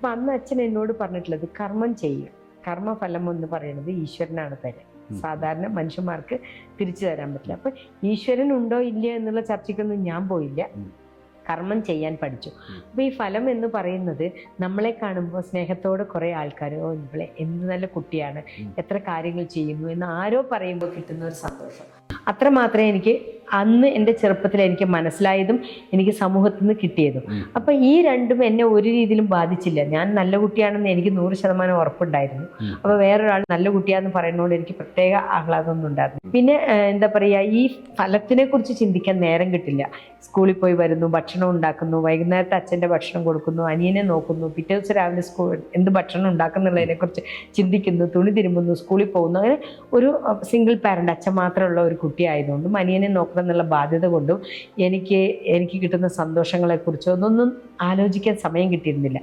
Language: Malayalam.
അപ്പൊ അന്ന് അച്ഛൻ എന്നോട് പറഞ്ഞിട്ടുള്ളത് കർമ്മം ചെയ്യുക കർമ്മഫലം എന്ന് പറയുന്നത് ഈശ്വരനാണ് തരുക സാധാരണ മനുഷ്യന്മാർക്ക് തിരിച്ചു തരാൻ പറ്റില്ല. അപ്പൊ ഈശ്വരൻ ഉണ്ടോ ഇല്ല എന്നുള്ള ചർച്ചയ്ക്കൊന്നും ഞാൻ പോയില്ല. കർമ്മം ചെയ്യാൻ പഠിച്ചു. അപ്പോൾ അപ്പൊ ഈ ഫലം എന്ന് പറയുന്നത് നമ്മളെ കാണുമ്പോൾ സ്നേഹത്തോടെ കുറെ ആൾക്കാർ ഓ ഇവളെ എന്ത് നല്ല കുട്ടിയാണ്. എത്ര കാര്യങ്ങൾ ചെയ്യുന്നു എന്ന് ആരോ പറയുമ്പോൾ കിട്ടുന്ന ഒരു സന്തോഷം. അത്ര മാത്രമേ എനിക്ക് അന്ന് എന്റെ ചെറുപ്പത്തിൽ എനിക്ക് മനസ്സിലായതും എനിക്ക് സമൂഹത്തിൽ നിന്ന് കിട്ടിയതും. അപ്പം ഈ രണ്ടും എന്നെ ഒരു രീതിയിലും ബാധിച്ചില്ല. ഞാൻ നല്ല കുട്ടിയാണെന്ന് എനിക്ക് നൂറ് ശതമാനം ഉറപ്പുണ്ടായിരുന്നു. അപ്പോൾ അപ്പൊ വേറൊരാൾ നല്ല കുട്ടിയാന്ന് പറയുന്നതുകൊണ്ട് എനിക്ക് പ്രത്യേക ആഹ്ലാദമൊന്നും ഉണ്ടായിരുന്നു പിന്നെ എന്താ പറയുക ഈ ഫലത്തിനെ കുറിച്ച് ചിന്തിക്കാൻ നേരം കിട്ടില്ല. സ്കൂളിൽ പോയി വരുന്നു ഭക്ഷണം ഉണ്ടാക്കുന്നു വൈകുന്നേരത്തെ അച്ഛന്റെ ഭക്ഷണം കൊടുക്കുന്നു അനിയനെ നോക്കുന്നു പിറ്റേ ദിവസം രാവിലെ സ്കൂൾ എന്ത് ഭക്ഷണം ഉണ്ടാക്കുന്നുള്ളതിനെ കുറിച്ച് ചിന്തിക്കുന്നു തുണി തിരുമ്പുന്നു സ്കൂളിൽ പോകുന്നു. അങ്ങനെ ഒരു സിംഗിൾ പാരന്റ് അച്ഛൻ മാത്രമുള്ള ഒരു കുട്ടിയായതുകൊണ്ടും അനിയനെ അനിയനെ എന്നുള്ള ബാധ്യത കൊണ്ടും എനിക്ക് എനിക്ക് കിട്ടുന്ന സന്തോഷങ്ങളെക്കുറിച്ചോ ഒന്നൊന്നും ആലോചിക്കാൻ സമയം കിട്ടിയിരുന്നില്ല.